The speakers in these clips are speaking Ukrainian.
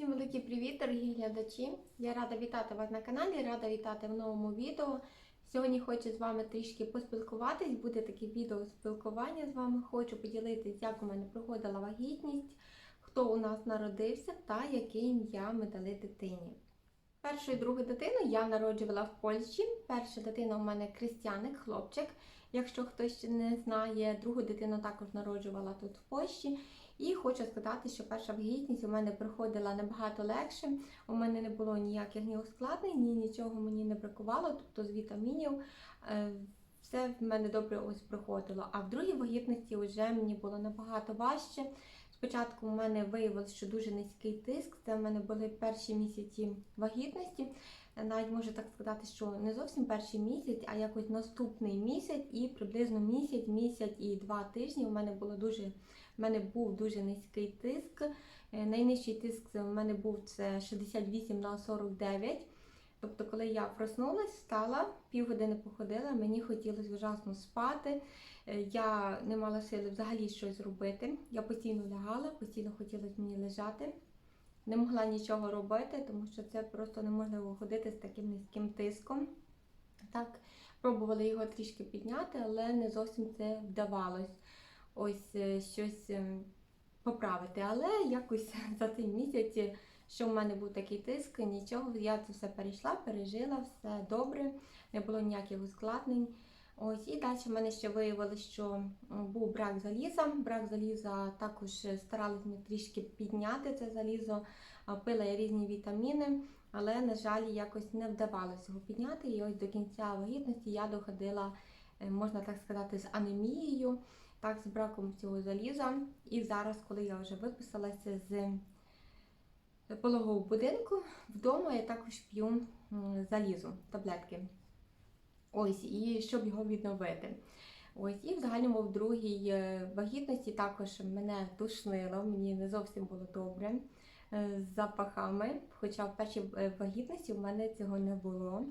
Всім великий привіт, дорогі глядачі! Я рада вітати вас на каналі, рада вітати в новому відео. Сьогодні хочу з вами трішки поспілкуватись, буде таке відео спілкування з вами. Хочу поділитись, як у мене проходила вагітність, хто у нас народився та яке ім'я ми дали дитині. Першу і другу дитину я народжувала в Польщі. Перша дитина у мене крістяник, хлопчик. Якщо хтось не знає, другу дитину також народжувала тут в Польщі. І хочу сказати, що перша вагітність у мене проходила набагато легше. У мене не було ніяких ні ускладнень, ні нічого мені не бракувало, тобто з вітамінів. е, Все в мене добре ось проходило. А в другій вагітності вже мені було набагато важче. Спочатку у мене виявилось, що дуже низький тиск. Це в мене були перші місяці вагітності. Навіть можу так сказати, що не зовсім перший місяць, а якось наступний місяць, і приблизно місяць, місяць і два тижні у мене було дуже в мене був дуже низький тиск. Е, Найнижчий тиск у мене був це 68 на 49. Тобто, коли я проснулась, встала, півгодини походила, мені хотілося ужасно спати. Е, Я не мала сили взагалі щось робити. Я постійно лягала, постійно хотілося мені лежати. Не могла нічого робити, тому що це просто неможливо ходити з таким низьким тиском. Так, пробували його трішки підняти, але не зовсім це вдавалось ось е, щось е, поправити. Але якось за цей місяць, е, що в мене був такий тиск, нічого, я це все перейшла, пережила, все добре, не було ніяких ускладнень. Ось і далі в мене ще виявилося, що був брак заліза. Брак заліза також е, старалась ми трішки підняти це залізо, пила я різні вітаміни, але, на жаль, якось не вдавалося його підняти. І ось до кінця вагітності я доходила, можна так сказати, з анемією так, з браком цього заліза. І зараз, коли я вже виписалася з пологового будинку, вдома я також п'ю м, залізо, таблетки. Ось, і щоб його відновити. Ось, і в загальному в другій е, вагітності також мене тушнило, мені не зовсім було добре е, з запахами, хоча в першій е, вагітності в мене цього не було.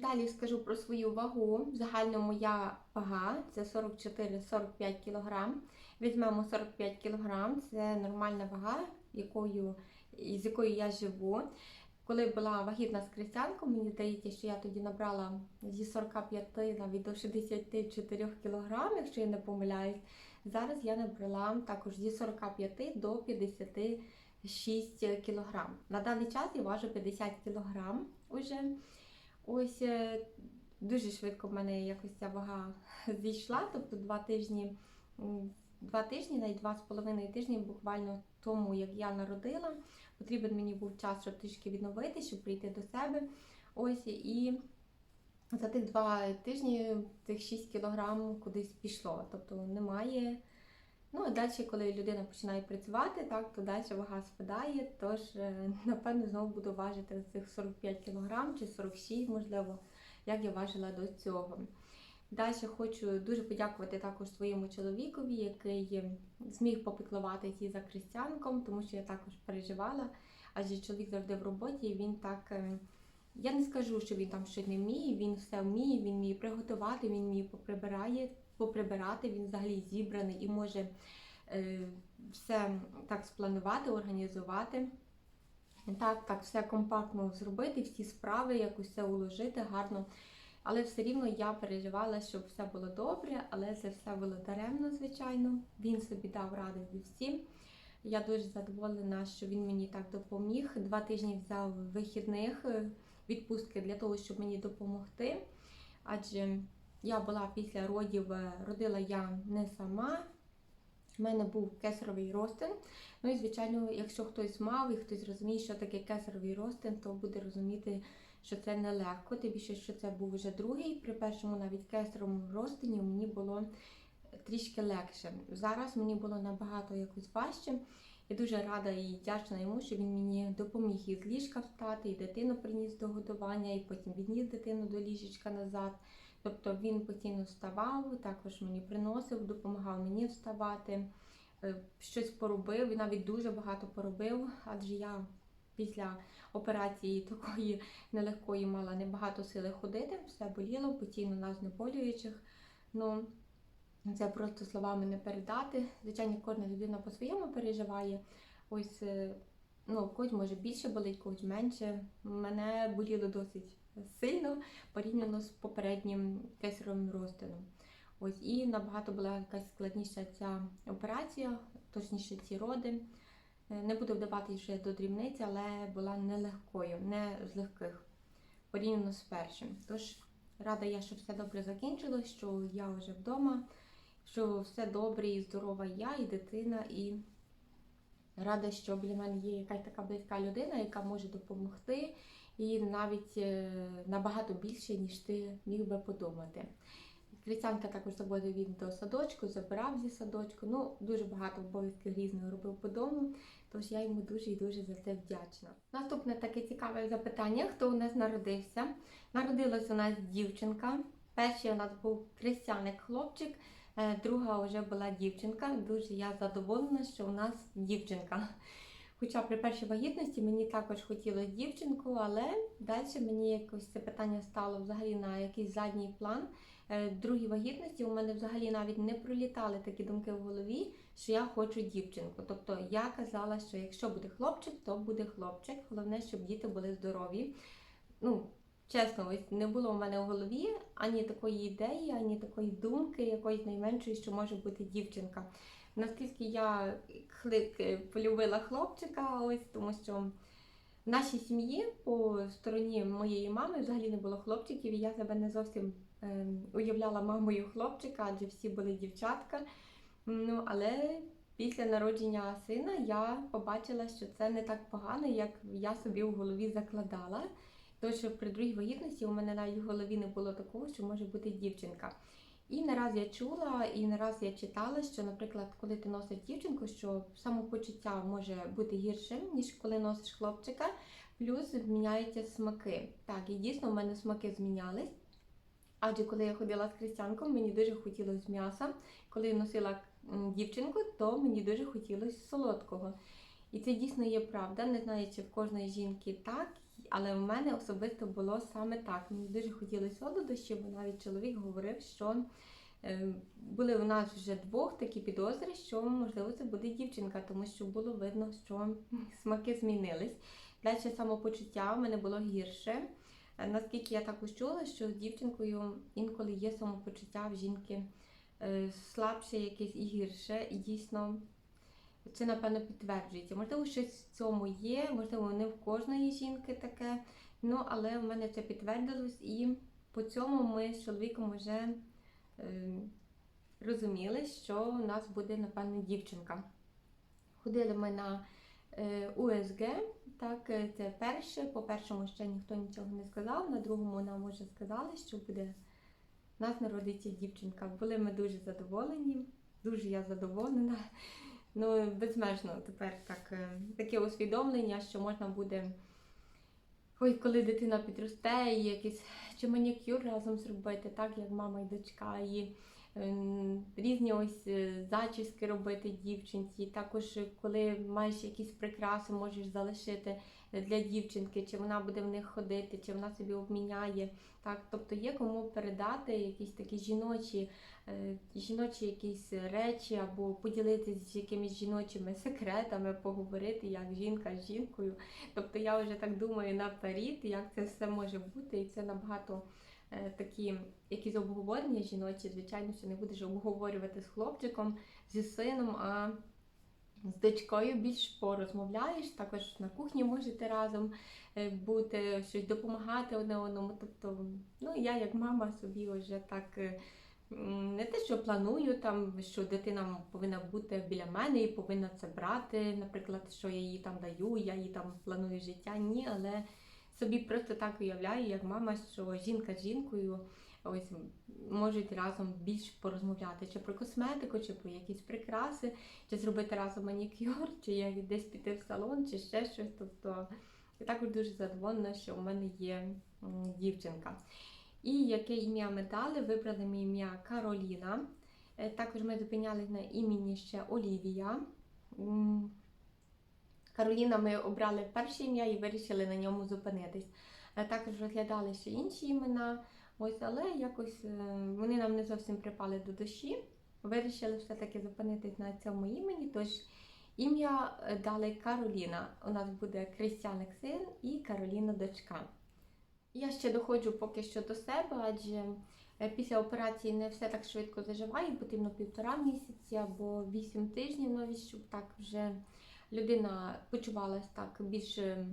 Далі скажу про свою вагу. В загальному моя вага це 44-45 кг. Візьмемо 45 кг, це нормальна вага, якою, з якою я живу. Коли була вагітна з крестянком, мені здається, що я тоді набрала зі 45 навіть до 64 кг, якщо я не помиляюсь. Зараз я набрала також зі 45 до 56 кг. На даний час я важу 50 кг уже. Ось е, дуже швидко в мене якось ця вага зійшла, тобто два тижні, два тижні, навіть два з половиною тижні, буквально тому, як я народила, потрібен мені був час, щоб трішки відновити, щоб прийти до себе. Ось і за тих два тижні тих 6 кілограм кудись пішло. Тобто немає. Ну, а далі, коли людина починає працювати, так, то далі вага спадає. Тож, е, напевно, знову буду важити цих 45 кг чи 46, можливо, як я важила до цього. Далі хочу дуже подякувати також своєму чоловікові, який зміг попіклуватися за крістянком, тому що я також переживала, адже чоловік завжди в роботі, і він так. е, Я не скажу, що він там щось не вміє, він все вміє, він вміє приготувати, він вміє поприбирає, поприбирати, він взагалі зібраний і може е, все так спланувати, організувати. Так, так, все компактно зробити, всі справи, якось все уложити гарно. Але все рівно я переживала, щоб все було добре, але це все було даремно, звичайно. Він собі дав ради зі всім. Я дуже задоволена, що він мені так допоміг. Два тижні взяв вихідних е, відпустки для того, щоб мені допомогти. Адже я була після родів, е, родила я не сама. У мене був кесаровий розтин. Ну і, звичайно, якщо хтось мав і хтось розуміє, що таке кесаровий розтин, то буде розуміти, що це нелегко. Тим більше, що це був вже другий. При першому навіть кесаровому розтині мені було трішки легше. Зараз мені було набагато якось важче. Я дуже рада і вдячна йому, що він мені допоміг із ліжка встати, і дитину приніс до годування, і потім відніс дитину до ліжечка назад. Тобто він постійно вставав, також мені приносив, допомагав мені вставати, е, щось поробив, і навіть дуже багато поробив, адже я після операції такої нелегкої мала небагато сили ходити, все боліло, постійно на знеболюючих. Ну, це просто словами не передати. Звичайно, кожна людина по-своєму переживає. Ось е, ну, когось може більше болить, когось менше. Мене боліло досить сильно порівняно з попереднім кесаревим розтином. Ось і набагато була якась складніша ця операція, точніше ці роди. Е, Не буду вдаватися ще до дрібниці, але була нелегкою, не з легких порівняно з першим. Тож рада я, що все добре закінчилось, що я вже вдома, що все добре і здорова я, і дитина, і рада, що біля мене є якась така близька людина, яка може допомогти, і навіть е, набагато більше, ніж ти міг би подумати. Крістянка також заводив він до садочку, забирав зі садочку. Ну, дуже багато обов'язків різного робив по дому, тож я йому дуже і дуже за це вдячна. Наступне таке цікаве запитання: хто у нас народився? Народилась у нас дівчинка. Перший у нас був крестяник хлопчик, е, друга вже була дівчинка. Дуже я задоволена, що у нас дівчинка. Хоча при першій вагітності мені також хотілося дівчинку, але далі мені якось це питання стало взагалі на якийсь задній план. Е, Другій вагітності у мене взагалі навіть не пролітали такі думки в голові, що я хочу дівчинку. Тобто я казала, що якщо буде хлопчик, то буде хлопчик. Головне, щоб діти були здорові. Ну, чесно, ось не було в мене в голові ані такої ідеї, ані такої думки, якоїсь найменшої, що може бути дівчинка. Наскільки я хлик е, полюбила хлопчика, ось тому що в нашій сім'ї по стороні моєї мами взагалі не було хлопчиків, і я себе не зовсім е, уявляла мамою хлопчика, адже всі були дівчатка. Ну, але після народження сина я побачила, що це не так погано, як я собі в голові закладала. Тому що при другій вагітності у мене навіть в голові не було такого, що може бути дівчинка. І не раз я чула, і не раз я читала, що, наприклад, коли ти носиш дівчинку, що самопочуття може бути гіршим, ніж коли носиш хлопчика, плюс зміняються смаки. Так, і дійсно в мене смаки змінялись. Адже коли я ходила з християнком, мені дуже хотілося м'яса. Коли я носила дівчинку, то мені дуже хотілося солодкого. І це дійсно є правда. Не знаю, чи в кожної жінки так, але в мене особисто було саме так. Мені дуже хотілося солодощів, бо навіть чоловік говорив, що е, були у нас вже двох такі підозри, що можливо це буде дівчинка, тому що було видно, що смаки змінились. Далі самопочуття в мене було гірше. Е, Наскільки я також чула, що з дівчинкою інколи є самопочуття в жінки е, слабше якесь і гірше, і дійсно це напевно підтверджується. Можливо, щось в цьому є, можливо, не в кожної жінки таке. Ну, але в мене це підтвердилось, і по цьому ми з чоловіком вже е, розуміли, що у нас буде, напевно, дівчинка. Ходили ми на е, УСГ, так, е, це перше. По першому ще ніхто нічого не сказав, на другому нам вже сказали, що буде нас народиться дівчинка. Були ми дуже задоволені, дуже я задоволена. Ну, безмежно тепер так, е, таке усвідомлення, що можна буде, ой, коли дитина підросте, і якийсь чи манікюр разом зробити, так як мама і дочка, і е, різні ось е, зачіски робити дівчинці. Також, коли маєш якісь прикраси, можеш залишити для дівчинки, чи вона буде в них ходити, чи вона собі обміняє. Так, тобто є кому передати якісь такі жіночі, е, жіночі якісь речі, або поділитися з якимись жіночими секретами, поговорити як жінка з жінкою. Тобто я вже так думаю наперед, як це все може бути, і це набагато е, такі якісь обговорення жіночі, звичайно, що не будеш обговорювати з хлопчиком, зі сином, а з дочкою більш порозмовляєш, також на кухні можете разом е, бути, щось допомагати одне одному. Тобто, ну я як мама собі вже так е, не те, що планую, там, що дитина повинна бути біля мене і повинна це брати, наприклад, що я їй там даю, я їй там планую життя. Ні, але собі просто так уявляю, як мама, що жінка з жінкою. Ось можуть разом більш порозмовляти чи про косметику, чи про якісь прикраси, чи зробити разом манікюр, чи як десь піти в салон, чи ще щось. Тобто я також дуже задоволена, що у мене є дівчинка. І яке ім'я ми дали? Вибрали ми ім'я Кароліна. Е, Також ми зупинялись на імені ще Олівія. Кароліна ми обрали перше ім'я і вирішили на ньому зупинитись. Е, Також розглядали ще інші імена. Ось, але якось е, вони нам не зовсім припали до душі. Вирішили все-таки зупинитись на цьому імені. Тож Ім'я е, дали Кароліна. У нас буде Крістяник син і Кароліна дочка. Я ще доходжу поки що до себе, адже е, після операції не все так швидко заживає, потрібно півтора місяці або вісім тижнів навіть, щоб так вже людина почувалась так більш е,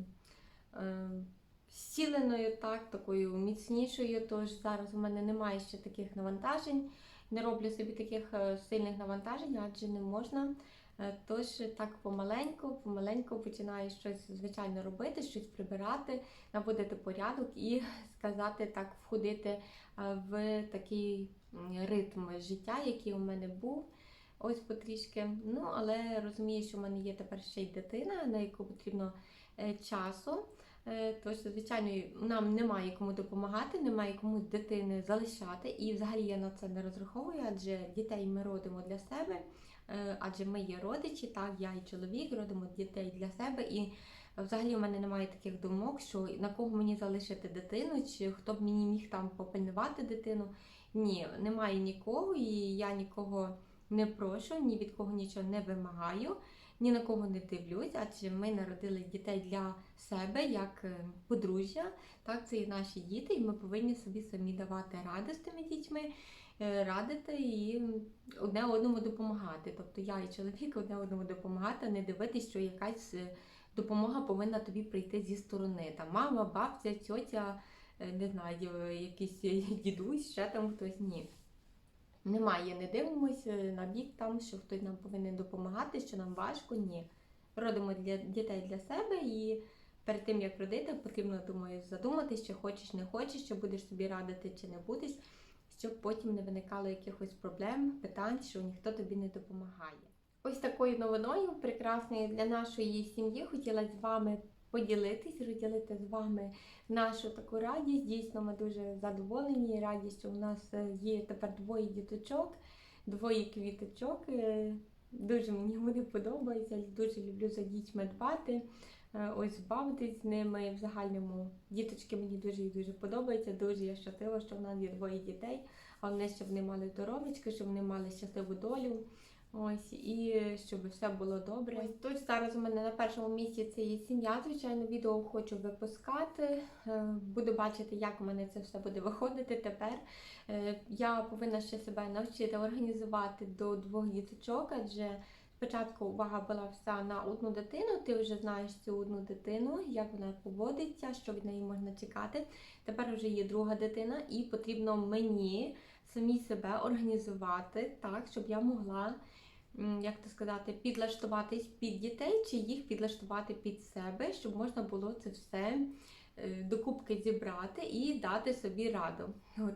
е, зціленою, так, такою міцнішою. Тож зараз у мене немає ще таких навантажень, не роблю собі таких е, сильних навантажень, адже не можна. Е, Тож так помаленьку, помаленьку починаю щось звичайно робити, щось прибирати, наводити порядок і сказати так, входити е, в такий ритм життя, який у мене був. Ось потрішки. Ну, але розумію, що в мене є тепер ще й дитина, на яку потрібно часу. Е, Тож, звичайно, нам немає кому допомагати, немає кому дитини залишати. І взагалі я на це не розраховую, адже дітей ми родимо для себе, е, адже ми є родичі, так, я і чоловік родимо дітей для себе. І взагалі у мене немає таких думок, що на кого мені залишити дитину, чи хто б мені міг там попильнувати дитину. Ні, немає нікого, і я нікого не прошу, ні від кого нічого не вимагаю, ні на кого не дивлюсь, адже ми народили дітей для себе як е, подружжя. Так, це і наші діти, і ми повинні собі самі давати ради з тими дітьми, е, радити і одне одному допомагати. Тобто я і чоловік одне одному допомагати, а не дивитися, що якась е, допомога повинна тобі прийти зі сторони. Там мама, бабця, тьотя, не знаю, якийсь дідусь, ще там хтось ні. Немає, не дивимося на бік там, що хтось нам повинен допомагати, що нам важко. Ні. Родимо для дітей для себе і перед тим як родити, потрібно думаю задуматися, чи хочеш, не хочеш, чи будеш собі радити, чи не будеш, щоб потім не виникало якихось проблем, питань, що ніхто тобі не допомагає. Ось такою новиною, прекрасною для нашої сім'ї, хотіла з вами поділитись, розділити з вами нашу таку радість. Дійсно, ми дуже задоволені і раді, що у нас е, є тепер двоє діточок, двоє квіточок. Е, Дуже мені вони подобаються, дуже люблю за дітьми дбати. е, Ось бавитись з ними в загальному. Діточки мені дуже і дуже подобаються. Дуже я щаслива, що в нас є двоє дітей. Головне, щоб вони мали здоров'ячки, щоб вони мали щасливу долю. Ось і щоб все було добре. Ось тут зараз у мене на першому місці це є сім'я. Звичайно, відео хочу випускати. Е, Буду бачити, як у мене це все буде виходити тепер. Е, Я повинна ще себе навчити організувати до двох діточок, адже спочатку увага була вся на одну дитину. Ти вже знаєш цю одну дитину, як вона поводиться, що від неї можна чекати. Тепер вже є друга дитина, і потрібно мені самі себе організувати так, щоб я могла як то сказати, підлаштуватись під дітей чи їх підлаштувати під себе, щоб можна було це все е, докупки зібрати і дати собі раду.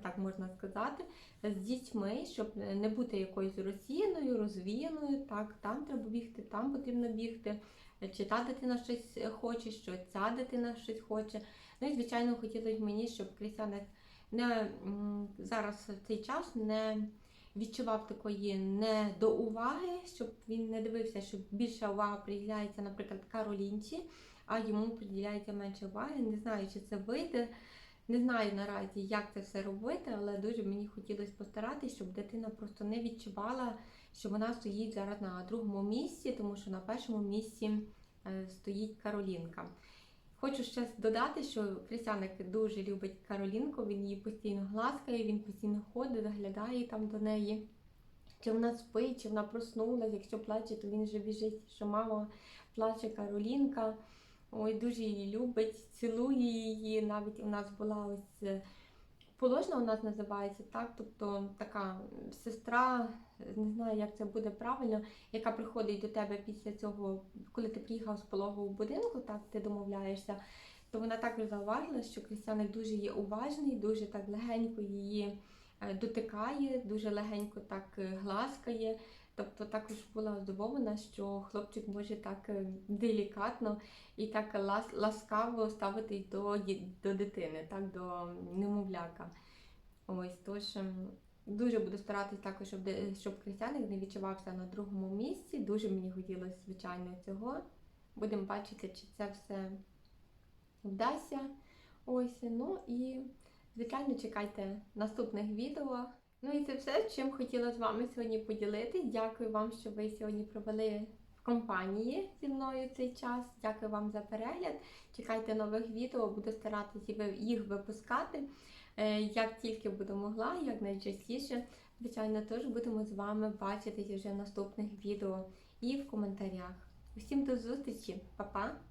Так можна сказати, з дітьми, щоб не бути якоюсь розсіяною, розвіяною. Так, там треба бігти, там потрібно бігти. Чи та дитина щось хоче, що ця дитина щось хоче. Ну і звичайно, хотілося б мені, щоб Крістяник не зараз в цей час не відчував такої недоуваги, щоб він не дивився, що більша увага приділяється, наприклад, Каролінці, а йому приділяється менше уваги. Не знаю, чи це вийде. Не знаю наразі, як це все робити, але дуже мені хотілося постаратися, щоб дитина просто не відчувала, що вона стоїть зараз на другому місці, тому що на першому місці е, стоїть Каролінка. Хочу ще додати, що Крістяник дуже любить Каролінку, він її постійно гласкає, він постійно ходить, заглядає там до неї. Чи вона спить, чи вона проснулась, якщо плаче, то він вже біжить, що мама плаче Каролінка. Ой, дуже її любить, цілує її. Навіть у нас була ось е, положна, у нас називається так, тобто така сестра, не знаю, як це буде правильно, яка приходить до тебе після цього, коли ти приїхав з пологового будинку, так ти домовляєшся, то вона також зауважила, що Крістяник дуже є уважний, дуже так легенько її е, дотикає, дуже легенько так е, гласкає. Тобто також була здивована, що хлопчик може так е, делікатно і так лас- ласкаво ставитись до, до дитини, так, до немовляка. Ось тож. Дуже буду старатись також, щоб, щоб Крістяник не відчувався на другому місці. Дуже мені хотілося, звичайно, цього. Будемо бачити, чи це все вдасться. Ось, ну і, звичайно, чекайте наступних відео. Ну і це все, чим хотіла з вами сьогодні поділитись. Дякую вам, що ви сьогодні провели в компанії зі мною цей час. Дякую вам за перегляд. Чекайте нових відео, буду старатися їх випускати. Е, Як тільки буду могла, як найчастіше. Звичайно, теж будемо з вами бачитись вже в наступних відео і в коментарях. Усім до зустрічі, Па-па!